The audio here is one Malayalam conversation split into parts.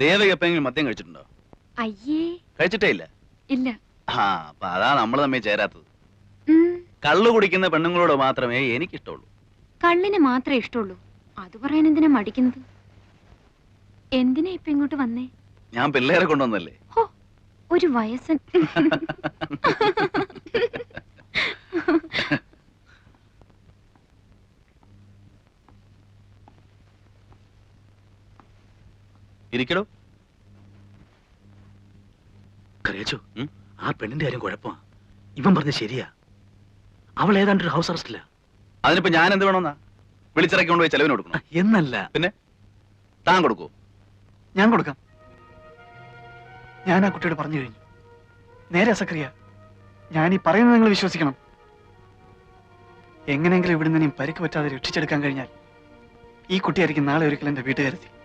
ദേവക എപ്പോഴെങ്കിലും മദ്യം കഴിച്ചിട്ടുണ്ടോ? അയ്യേ. കഴിച്ചിട്ടേ ഇല്ല. ഇല്ല. ആ അപ്പൊ അതാ നമ്മൾ തമ്മിൽ ചേരാത്തത്. കള്ളു കുടിക്കുന്ന പെണ്ണുങ്ങളോട് മാത്രമേ എനിക്കിഷ്ടമുള്ളൂ. കള്ളിന് മാത്രമേ ഇഷ്ടമുള്ളൂ. അത് പറയാൻ എന്തിനാ മടിക്കുന്നത്? എന്തിനാ ഇപ്പൊ ഇങ്ങോട്ട് വന്നേ? ഞാൻ പിള്ളേരെ കൊണ്ടുവന്നല്ലേ? ഒരു വയസ്സൻ. ഇരിക്കടോ. കറിയച്ചു ആ പെണ്ണിന്റെ കാര്യം കുഴപ്പമാ. ഇവൻ പറഞ്ഞ ശരിയാ. അവൾ ഏതാണ്ട് ഒരു ഹൗസ് അറസ്റ്റില്ല അതിനിപ്പോ ഞാൻ എന്ത് വേണമെന്നാ? വിളിച്ചിറക്കി കൊണ്ടുപോയി ചെലവിന് കൊടുക്കണം? എന്നല്ല. പിന്നെ? താൻ കൊടുക്കൂ? ഞാൻ കൊടുക്കാം. ഞാൻ ആ കുട്ടിയോട് പറഞ്ഞു കഴിഞ്ഞു. നേരെ സക്രിയ ഞാൻ ഈ പറയുന്നത് നിങ്ങൾ വിശ്വസിക്കണം. എങ്ങനെയെങ്കിലും ഇവിടുന്ന് ഇനിയും പരിക്ക് പറ്റാതെ രക്ഷിച്ചെടുക്കാൻ കഴിഞ്ഞാൽ ഈ കുട്ടിയായിരിക്കും നാളെ ഒരിക്കലും എന്റെ വീട്ടുകാരെത്തി.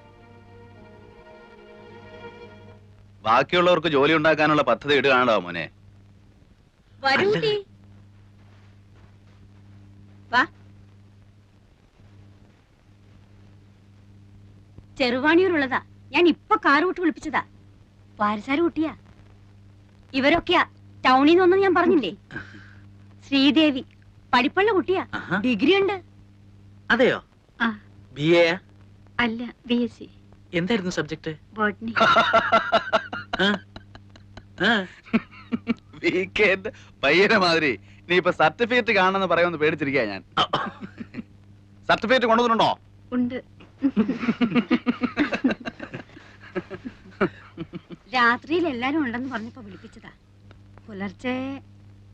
ബാക്കിയുള്ളവർക്ക് ജോലി ഉണ്ടാക്കാനുള്ള പദ്ധതി ഇടുകയാണോ മോനെ. വരൂടി. ചെറുവാണിയൂരുള്ളതാ. ഞാൻ ഇപ്പൊ കാർ വിട്ട് വിളിപ്പിച്ചതാ. പാരസാര് കുട്ടിയാ. ഇവരൊക്കെയാ ടൗണിൽ നിന്നൊന്നും ഞാൻ പറഞ്ഞില്ലേ? ശ്രീദേവി പഠിപ്പുള്ള കുട്ടിയാ. ഡിഗ്രി ഉണ്ട് അതെയോ? ആ. ബി എ അല്ല ബി എസ് സി. എന്തായിരുന്നു സബ്ജക്ട്? ബോട്ടണി വീക്കെൻഡ് പയ്യനെ മാതിരി. നീ ഇപ്പൊ സർട്ടിഫിക്കറ്റ് കാണണമെന്ന് പറയുമെന്ന് പേടിച്ചിരിക്കാ ഞാൻ. സർട്ടിഫിക്കറ്റ് കൊണ്ടുവന്നിട്ടുണ്ടോ? ഉണ്ട്. രാത്രിയിൽ എല്ലാരും ഉണ്ടെന്ന് പറഞ്ഞപ്പോ വിളിപ്പിച്ചതാ. പുലർച്ചെ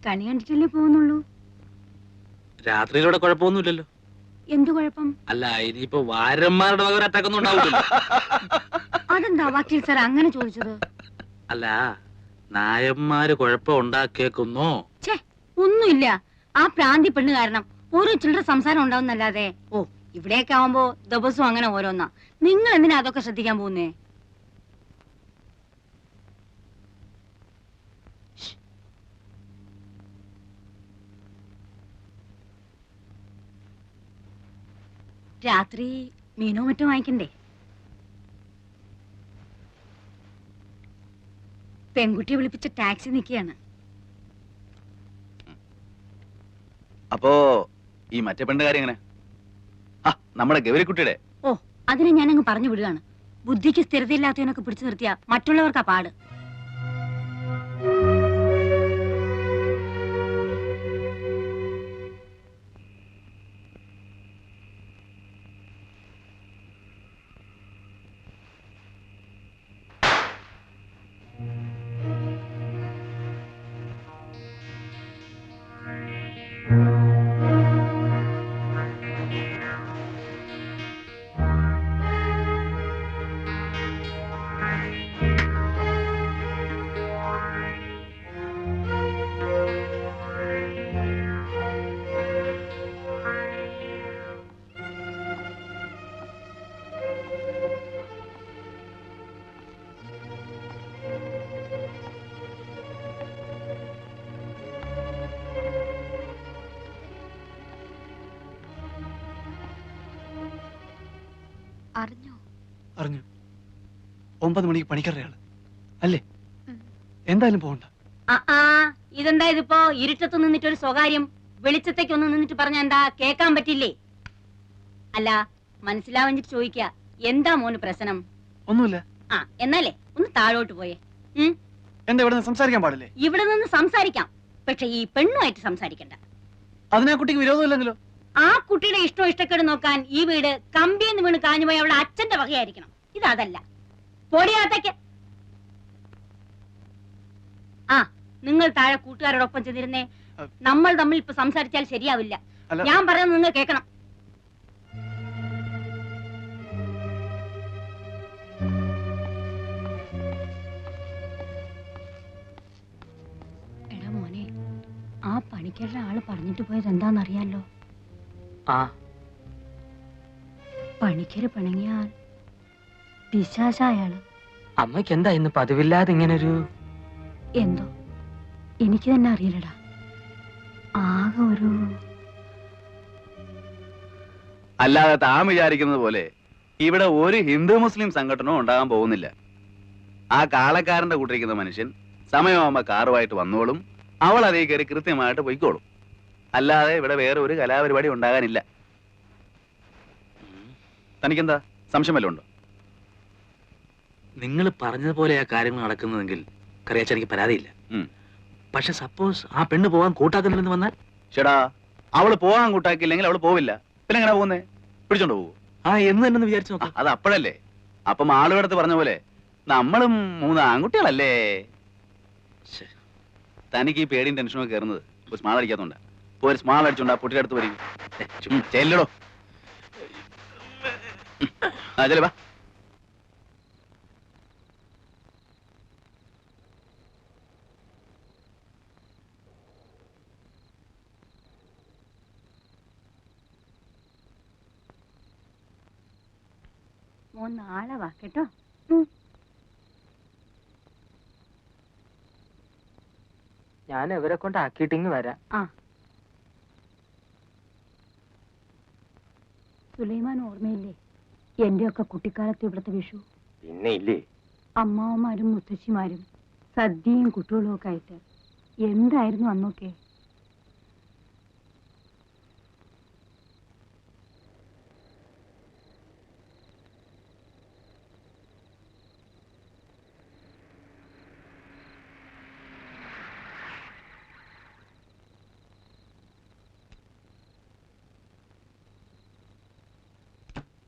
കണി കണ്ടിട്ടല്ലേ പോകുന്നുള്ളൂ. രാത്രിയിലൂടെ കുഴപ്പമൊന്നുമില്ലല്ലോ. എന്ത് കുഴപ്പം? അല്ല ഇനിയിപ്പോ വാരന്മാരുടെ വക അറ്റാക്കൊന്നും ഉണ്ടാവില്ലല്ലോ. അതെന്താ വക്കീൽ സാർ അങ്ങനെ ചോദിച്ചത്? അല്ല നായന്മാര് കുഴപ്പം ഉണ്ടാക്കിയേക്കുന്നോ. ഛേ ഒന്നുമില്ല. ആ പ്രാന്തി പെണ്ണ് കാരണം ഓരോ ചില്ലറ സംസാരം ഉണ്ടാവുന്നല്ലാതെ. ഓ ഇവിടെയൊക്കെ ആവുമ്പോ ദിവസവും അങ്ങനെ ഓരോന്നാ. നിങ്ങൾ എന്തിനാ അതൊക്കെ ശ്രദ്ധിക്കാൻ പോകുന്നേ? രാത്രി മീനോ മറ്റോ വാങ്ങിക്കണ്ടേ? പെൺകുട്ടിയെ വിളിപ്പിച്ച ടാക്സി നിൽക്കുകയാണ്. അപ്പോ ഈ മറ്റേ പെണ്ണ് കാര്യം എങ്ങനെ? ആ നമ്മുടെ ഗൗരിക്കുട്ടിയുടെ. ഓ അതിനെ ഞാനങ്ങ് പറഞ്ഞു വിടുകയാണ്. ബുദ്ധിക്ക് സ്ഥിരതയില്ലാത്തവനൊക്കെ പിടിച്ചു നിർത്തിയ മറ്റുള്ളവർക്കാ പാട്. അറിഞ്ഞു. ഒമ്പത് മണിക്ക് പണിക്കരുടെ ആൾ. അല്ലേ. എന്തായാലും പോകണ്ട. ഇതെന്താ ഇതിപ്പോ ഇരുട്ടത്ത് നിന്നിട്ട് ഒരു സ്വകാര്യം വെളിച്ചത്തേക്ക് ഒന്ന് നിന്നിട്ട് പറഞ്ഞ എന്താ കേക്കാൻ പറ്റില്ലേ? അല്ല മനസ്സിലാവഞ്ഞിട്ട് ചോദിക്ക എന്താ മോന് പ്രശ്നം? ഒന്നുമില്ല. ആ എന്നാലേ ഒന്ന് താഴോട്ട് പോയേ. എന്താ ഇവിടെ സംസാരിക്കാൻ പാടില്ലേ? ഇവിടെ നിന്ന് സംസാരിക്കാം. പക്ഷെ ഈ പെണ്ണുമായിട്ട് സംസാരിക്കണ്ട. അതിനാ കുട്ടിക്ക് വിരോധമില്ലെങ്കിലോ? ആ കുട്ടിയുടെ ഇഷ്ടം ഇഷ്ടക്കേട് നോക്കാൻ ഈ വീട് കമ്പി കമ്പിയെന്ന് വീണ് കാഞ്ഞുപോയ അവളുടെ അച്ഛന്റെ വകയായിരിക്കണം. ഇതല്ല പൊടിയാത്തേക്ക് ആ നിങ്ങൾ താഴെ കൂട്ടുകാരോടൊപ്പം ചെന്നിരുന്നേ. നമ്മൾ തമ്മിൽ ഇപ്പൊ സംസാരിച്ചാൽ ശരിയാവില്ല. ഞാൻ പറയുന്നത് നിങ്ങൾ കേൾക്കണം. എടാ മോനെ ആ പണിക്കരുടെ ആൾ പറഞ്ഞിട്ട് പോയത് എന്താണെന്നറിയാലോ? പണിക്കര് പിണങ്ങിയാൽ പിശാച അയാൾ അമ്മയ്ക്ക് എന്താ ഇന്ന് പതിവില്ലാതെ ഇങ്ങനൊരു എന്തോ? എനിക്ക് തന്നെ അറിയില്ലടാ. ആകെ ഒരു അല്ലാതെ താൻ വിചാരിക്കുന്നത് പോലെ ഇവിടെ ഒരു ഹിന്ദു മുസ്ലിം സംഘടനവും ഉണ്ടാകാൻ പോകുന്നില്ല. ആ കാളക്കാരന്റെ കൂട്ടിരിക്കുന്ന മനുഷ്യൻ സമയമാകുമ്പോ കാറുമായിട്ട് വന്നോളും അവൾ അതേ കയറി കൃത്യമായിട്ട് പൊയ്ക്കോളും. അല്ലാതെ ഇവിടെ വേറെ ഒരു കലാപരിപാടി ഉണ്ടാകാനില്ല. തനിക്കെന്താ? സംശയം വല്ലതും ഉണ്ടോ? നിങ്ങൾ പറഞ്ഞതുപോലെ ആ കാര്യങ്ങൾ നടക്കുന്നതെങ്കിൽ കറിയാച്ച എനിക്ക് പരാതിയില്ല. പക്ഷെ സപ്പോസ് ആ പെണ്ണ് പോകാൻ കൂട്ടാക്കുന്നില്ലെന്ന് വന്നാൽ? ചേടാ അവൾ പോകാൻ കൂട്ടാക്കില്ലെങ്കിൽ അവൾ പോവില്ല. പിന്നെ എങ്ങനെ പോകുന്നേ? പിടിച്ചോണ്ട് പോകൂ ആ എന്ന് തന്നെ വിചാരിച്ചു നോക്കാം. അത് അപ്പോഴല്ലേ? അപ്പം ആളുകളടുത്ത് പറഞ്ഞ പോലെ നമ്മളും മൂന്ന് ആൺകുട്ടികളല്ലേ. തനിക്ക് ഈ പേടിയും ടെൻഷനും ഒക്കെ കയറുന്നത് സ്മാളടിക്കാത്തോണ്ടാ സ്മാൾ അടിക്കാത്തോണ്ടാ ഇപ്പൊ ഒരു സ്മാൾ അടിച്ചോണ്ട് ആ പൊട്ടിയുടെ അടുത്ത് വരും ചെല്ലടോ. ആ ചെല്ലേ വാ. മോൻ നാളെ വാ കേട്ടോ? ഞാൻ ഇവരെ കൊണ്ട് ആക്കിയിട്ടിങ് വരാം. സുലൈമാൻ ഓർമ്മയില്ലേ? എന്റെയൊക്കെ കുട്ടിക്കാലത്ത് ഇവിടുത്തെ വിഷു. പിന്നെ ഇല്ലേ? അമ്മാവന്മാരും മുത്തശ്ശിമാരും സദ്യയും കുട്ടികളും ഒക്കെ ആയിട്ട്. എന്തായിരുന്നു അന്നൊക്കെ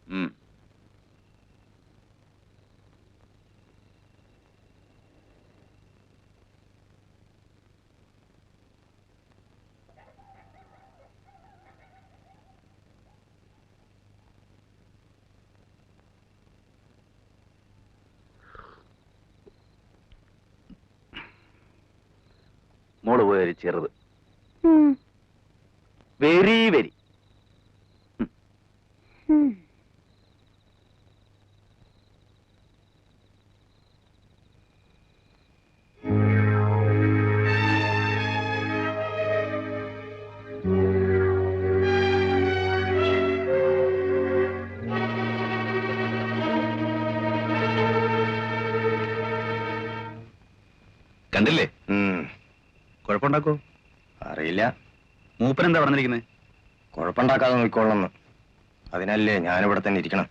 ഉം. ചെറുത്. വെരി കുഴപ്പമുണ്ടാക്കോ അറിയില്ല. മൂപ്പൻ എന്താ പറഞ്ഞിരിക്കുന്നത് കുഴപ്പമുണ്ടാക്കാതെ നോക്കിക്കൊള്ളന്ന് അതിനല്ലേ ഞാനിവിടെ തന്നെ ഇരിക്കണം.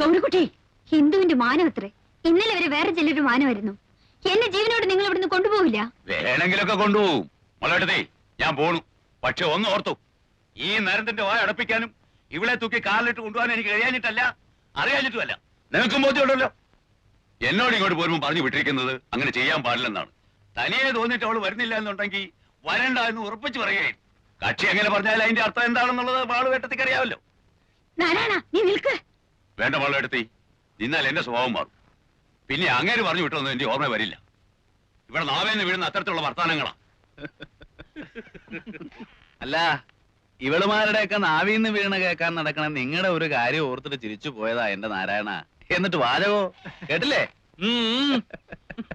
ഗൗരിക്കുട്ടി ഹിന്ദുവിന്റെ മാനം അത്രേ ഇന്നലെ വരെ വേറെ ചിലരുടെ മാനമായിരുന്നു. എന്നെ ജീവനോട് നിങ്ങൾ ഇവിടുന്ന് കൊണ്ടുപോകില്ല വേണമെങ്കിലൊക്കെ കൊണ്ടുപോകും മുളകെടുത്തേ ഞാൻ പോണു. പക്ഷെ ഒന്ന് ഓർത്തു. ഈ നരത്തിന്റെ വായ അടപ്പിക്കാനും ഇവളെ തൂക്കി കാലിലിട്ട് കൊണ്ടുപോകാൻ എനിക്ക് കഴിയാഞ്ഞിട്ടല്ല അറിയാഞ്ഞിട്ടുമല്ല. നിനക്കും ബോധ്യമുണ്ടല്ലോ. എന്നോട് ഇങ്ങോട്ട് പോരുമ്പോൾ പറഞ്ഞു വിട്ടിരിക്കുന്നത് അങ്ങനെ ചെയ്യാൻ പാടില്ലെന്നാണ്. തനിയെ തോന്നിയിട്ട് അവൾ വരുന്നില്ല എന്നുണ്ടെങ്കിൽ വരണ്ട എന്ന് ഉറപ്പിച്ചു പറയുകയും കക്ഷി എങ്ങനെ പറഞ്ഞാൽ അതിന്റെ അർത്ഥം എന്താണെന്നുള്ളത് വാളുവേട്ടത്തിക്ക് അറിയാമല്ലോ. നാരായണ നീ നിൽക്ക്. വേണ്ട വാളുവേട്ടത്തി നിന്നാൽ എന്റെ സ്വഭാവം മാറും. പിന്നെ അങ്ങനെ പറഞ്ഞു വിട്ടൊന്നും എന്റെ ഓർമ്മ വരില്ല. ഇവിടെ നാവേന്ന് വീഴുന്ന അത്തരത്തിലുള്ള വർത്താനങ്ങളാ അല്ല ഇവളുമാരുടെയൊക്കെ നാവീന്ന് വീണ് കേൾക്കാൻ നടക്കണ നിങ്ങളുടെ ഒരു കാര്യം ഓർത്തിട്ട് ചിരിച്ചു പോയതാ എന്റെ നാരായണ. എന്നിട്ട് വാചകോ? കേട്ടില്ലേ.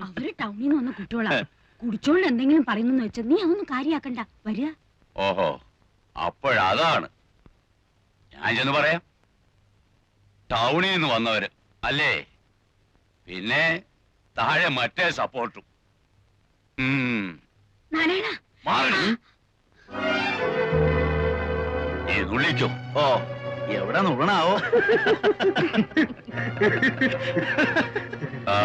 അവർ ടൗണിൽ നിന്ന് വന്ന കുട്ടികളാ. കുടിച്ചോണ്ട് എന്തെങ്കിലും പറയുന്നു വെച്ചാൽ നീ അതൊന്നും കാര്യാക്കണ്ട. വരിക. ഓഹോ അപ്പോഴതാണ്. ഞാൻ ചെന്ന് പറയാം. ടൗണിൽ നിന്ന് വന്നവര് അല്ലേ? പിന്നെ താഴെ മറ്റേ സപ്പോർട്ടും. ഉം. നാരായണ. മാറണി നീ നുള്ളിക്കോ ഓ എവിടെ നുണാവോ ആ.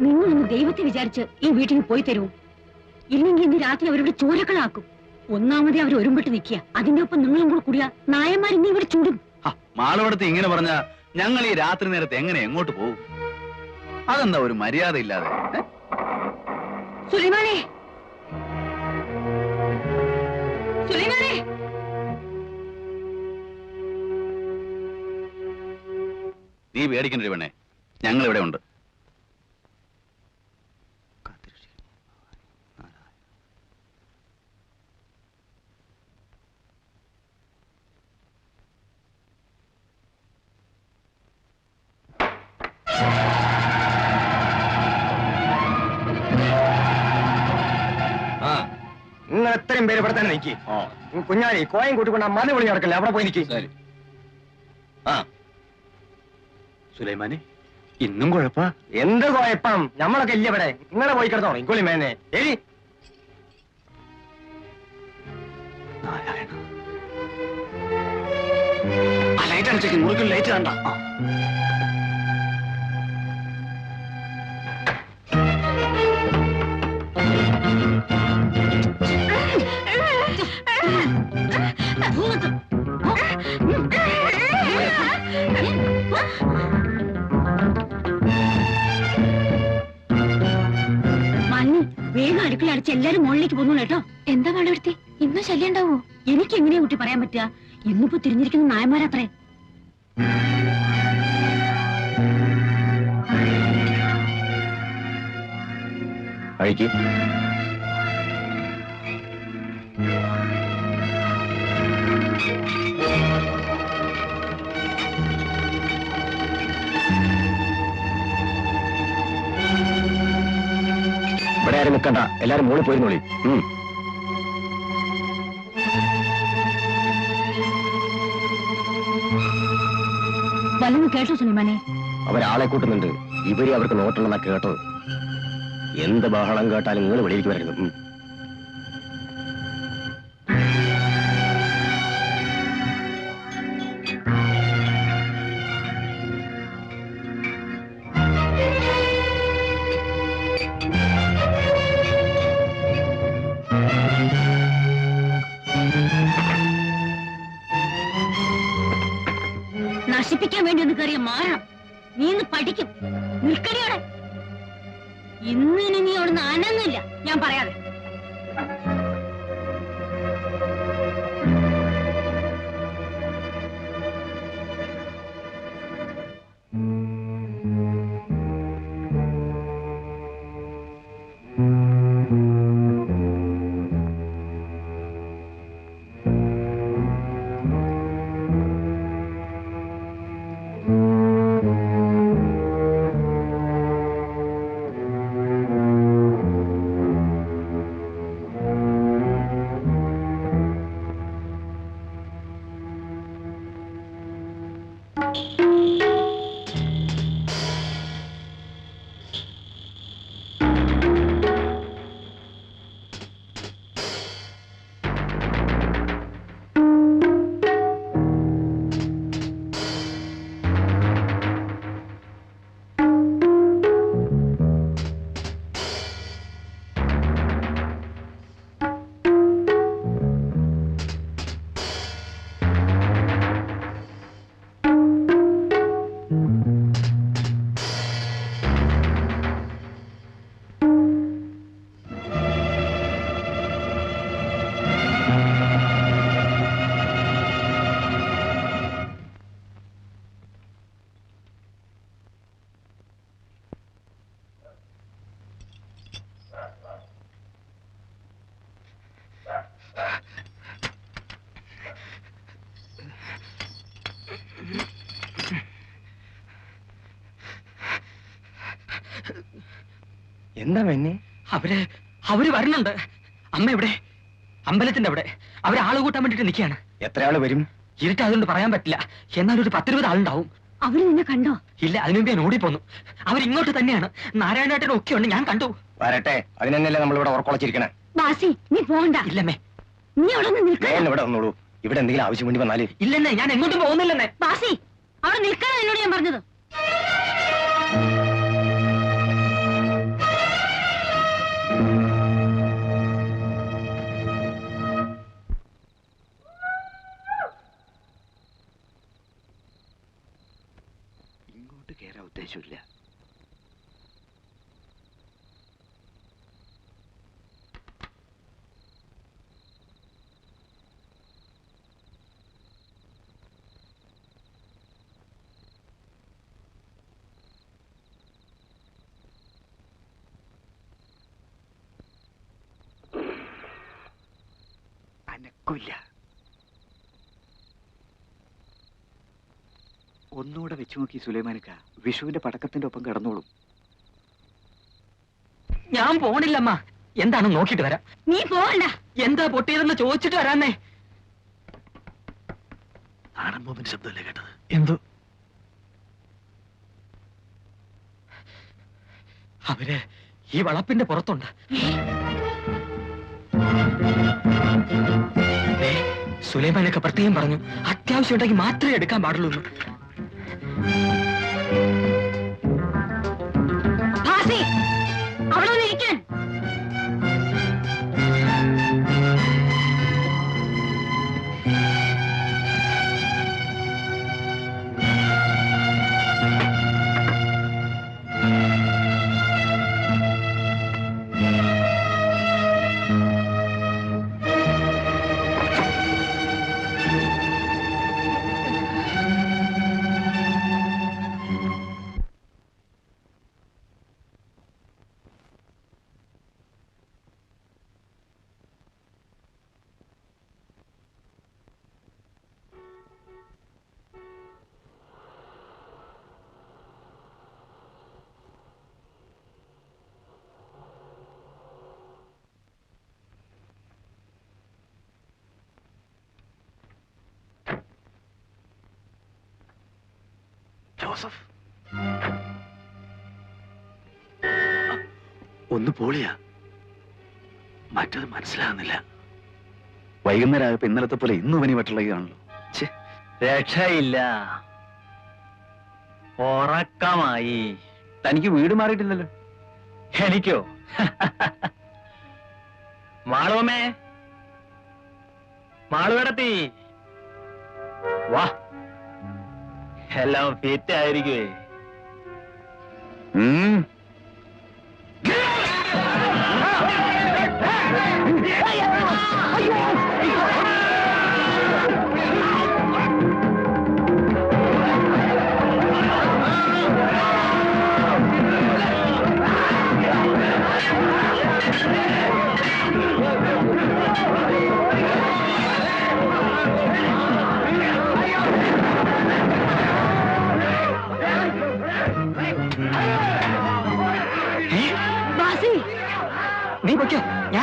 നിങ്ങളൊന്ന് ദൈവത്തെ വിചാരിച്ച് ഈ വീട്ടിൽ പോയി തരൂ. ഇല്ലെങ്കിൽ ഇന്ന് രാത്രി അവരുടെ ചോരക്കളാക്കും. ഒന്നാമതേ അവർ ഒരുമ്പിട്ട് നിൽക്കുക. അതിന്റെ ഒപ്പം നിങ്ങളും കൂടെ കൂടിയ നായന്മാർ ഇന്ന് ഇവിടെ ചൂടും. മാളവടത്ത് ഇങ്ങനെ പറഞ്ഞ ഞങ്ങൾ ഈ രാത്രി നേരത്തെ എങ്ങനെ എങ്ങോട്ട് പോകും? അതെന്താ ഒരു മര്യാദ ഇല്ലാതെ? ഏ? സുലൈമാനെ! സുലൈമാനെ! നീ പേടിക്കണ്ട പെണ്ണേ ഞങ്ങൾ ഇവിടെ ഉണ്ട്. ഇവിടെ തന്നെ നിൽക്കി കുഞ്ഞാലി കോയം കൂട്ടിക്കൊണ്ട് ആ മല വിളി നടക്കല്ലേ? അവിടെ പോയി നിൽക്കി ആ. സുലൈമാനെ ഇന്നും കുഴപ്പ? എന്ത് കുഴപ്പം? നമ്മളൊക്കെ ഇല്ല ഇവിടെ? നിങ്ങളെ പോയി കിടന്നോ? ഇക്കൊള്ളി മേനെ. എരി നാരായണ ആ ലൈറ്റ് അടിച്ചേക്ക്. മുറിക്കൽ ലൈറ്റ് കണ്ട മണ്ണി വേഗം അടുക്കള അടിച്ച് എല്ലാരും മുകളിലേക്ക് പോന്നു കേട്ടോ. എന്താ വളർത്തി ഇന്നും ശല്യം ഉണ്ടാവോ എനിക്ക് എങ്ങനെയാ കുട്ടി പറയാൻ പറ്റുക? ഇന്നിപ്പോ തിരിഞ്ഞിരിക്കുന്ന നായന്മാരത്രേ. കഴിക്ക് ഇവിടെ ആരും നിൽക്കണ്ട. എല്ലാരും മുകളിൽ പോയിരുന്നോളി. വല്ലതും കേട്ടോ സുനിമാനെ അവരാളെ കൂട്ടുന്നുണ്ട്. ഇവരെ അവർക്ക് നോട്ടണമെന്നാ കേട്ടത്. എന്ത് ബഹളം കേട്ടാലും നിങ്ങൾ വെളിയിലേക്ക് വരരുത്. നശിപ്പിക്കാൻ വേണ്ടി ഒന്ന് കയറിയ മാറാം നീ ഇന്ന് പഠിക്കും. നിൽക്കടിയോടെ ഇന്നിനി ഇനി നീ അവിടുന്ന് അനന്നില്ല ഞാൻ പറയാതെ എന്താ മെന്നെ അവർ അവർ വരുന്നുണ്ട്. അമ്മ എവിടെ? അമ്പലത്തിന്റെ അവിടെ. അവരെ ആൾ കൂട്ടാൻ വേണ്ടിട്ട് നിൽക്കുകയാണ്. എത്ര ആൾ വരും? ഇരുട്ടായതുകൊണ്ട് പറയാൻ പറ്റില്ല. എന്നാൽ ഒരു പത്തിരുപത് ആളുണ്ടാവും. അവർ നിന്നെ കണ്ടോ? ഇല്ല അതിനു മുമ്പ് ഞാൻ ഓടിപ്പോന്നു. അവരിങ്ങോട്ട് തന്നെയാണ്. നാരായണേട്ടനും ഒക്കെ ഉണ്ട്. ഞാൻ കണ്ടു. വരട്ടെ. അതിനെന്നല്ലേ നമ്മൾ ഇവിടെ ഉറക്കൊളച്ചിരിക്കണേ? ബാസി നീ പോകണ്ട. ഇല്ലമ്മേ നീ അവിടെ വേഗം ഇവിടെ വന്നോളൂ. ഇവിടെ എന്തെങ്കിലും ആവശ്യം വേണ്ടി വന്നാൽ. ഇല്ലെന്നേ ഞാൻ എങ്ങോട്ടും പോകുന്നില്ലെന്നേ. ബാസി അവിടെ നിൽക്കാനാ എന്നോട് ഞാൻ പറഞ്ഞത്. അനക്കില്ല ഒന്നുകൂടെ വെച്ചു നോക്കി സുലൈമാനക്ക വിഷുവിന്റെ പടക്കത്തിന്റെ ഒപ്പം കിടന്നോളും. ഞാൻ പോണില്ലമ്മ. എന്താണ് നോക്കിട്ട് വരാം. നീ പോകണ്ട എന്താ പൊട്ടിയതെന്ന് ചോദിച്ചിട്ട് വരാന്നേ. ബോംബിന്റെ ശബ്ദമല്ലേ കേട്ടത്? എന്തോ? അവർ ഈ വളപ്പിന്റെ പുറത്തുണ്ട്. സുലൈമാനൊക്കെ പ്രത്യേകം പറഞ്ഞു. അത്യാവശ്യം ഉണ്ടെങ്കിൽ മാത്രമേ എടുക്കാൻ പാടുള്ളൂ ജോസഫ്. ഒന്ന് പോളിയാ. മറ്റത് മനസ്സിലാകുന്നില്ല. വൈകുന്നേരം ഇന്നലത്തെ പോലെ ഇന്നും പനി വെട്ടുള്ളതാണല്ലോ രക്ഷയില്ല. ഉറക്കമായി. തനിക്ക് വീട് മാറിയിട്ടില്ലല്ലോ. എനിക്കോ? മാളോമേ മാളുകടത്തി വാ. എല്ലാം ഫിറ്റ് ആയിരിക്കുവേ.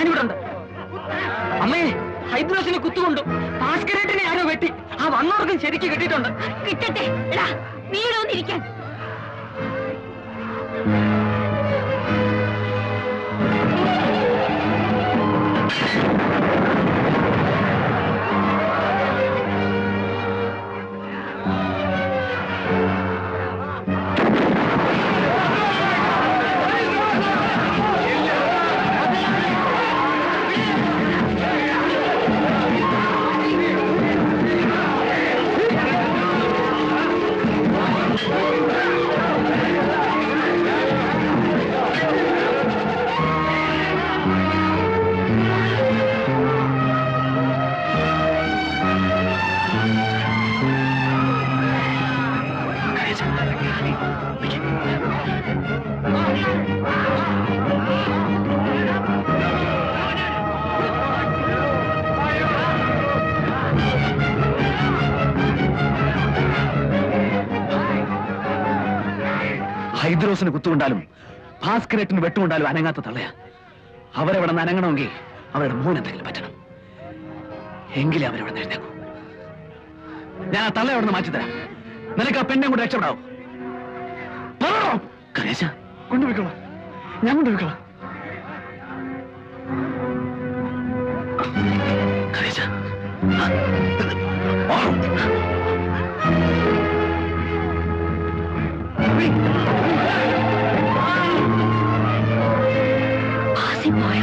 ഞാനിവിടെ ഉണ്ട് അമ്മേ ഹൈദ്രോസിനെ കുത്തുകൊണ്ടു ഭാസ്കരേട്ടിനെ ആരോ വെട്ടി. ആ വന്നവർക്കും ശരിക്ക് കിട്ടിയിട്ടുണ്ട്. ഹൈദ്രോസിന് കുത്തുകൊണ്ടാലും ഭാസ്കരേറ്റിന് വെട്ടുകൊണ്ടാലും അനങ്ങാത്ത തള്ളയാ. അവരവിടെ നിന്ന് അനങ്ങണമെങ്കിൽ അവരുടെ മോൻ എന്തെങ്കിലും പറ്റണം. എങ്കിലേ അവരവിടെ നിന്ന് എഴുന്നേക്കൂ ഞാൻ ആ തള്ള അവിടെ നിന്ന് മാറ്റിത്തരാം. നിനക്ക് ആ പെണ്ണെ കൊണ്ട് രക്ഷപ്പെടാവോ. കരേശ കൊണ്ടുപോയിക്കോളാം. ഞാൻ കൊണ്ടുപോയിക്കോളാം. Oh, my God. എന്ത്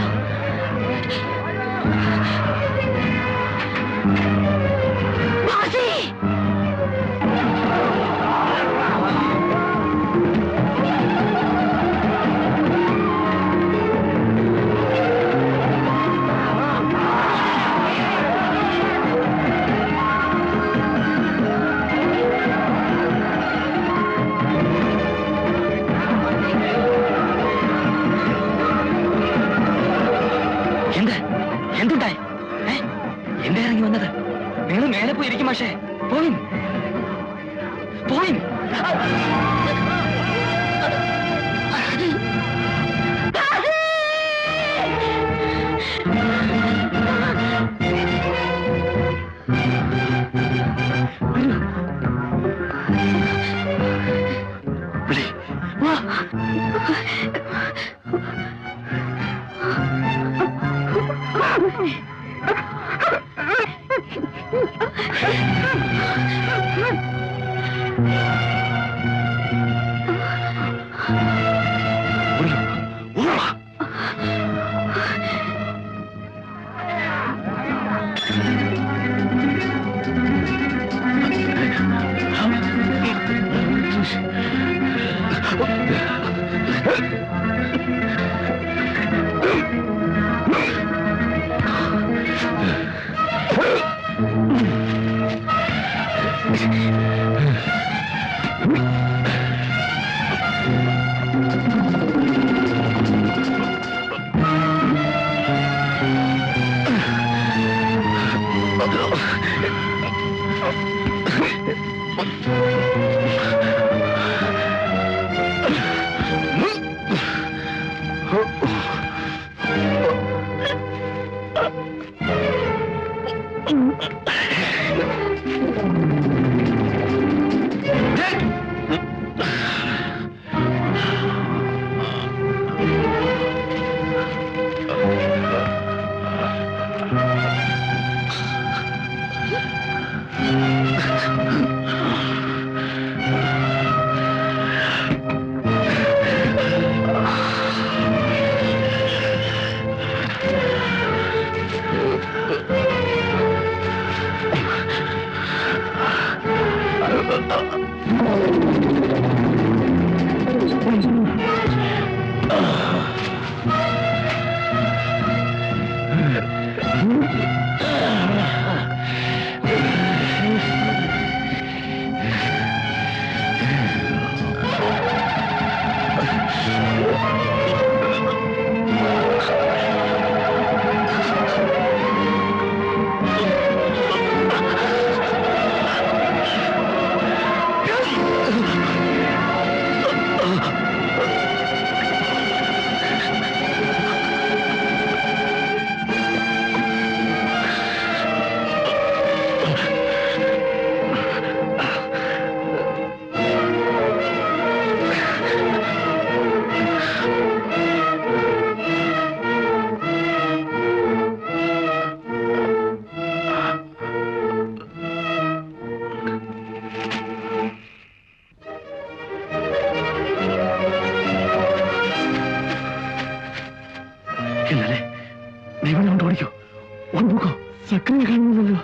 സക്രിയ കാണുന്നില്ലല്ലോ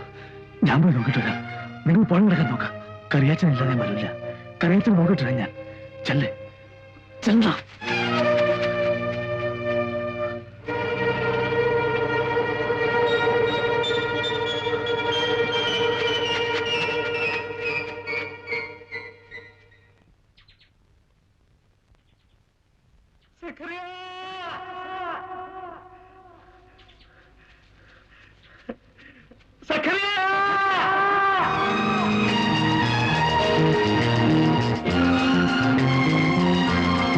ഞാൻ പോയി നോക്കിട്ട് വരാം. നിങ്ങൾ പണം കിടക്കാൻ നോക്കാം. കറിയാച്ചൻ ഇല്ലാതെ വരില്ല കറിയാച്ചൻ നോക്കിട്ട് വരാം ഞാൻ. ചെല്ലേ. ചെല്ല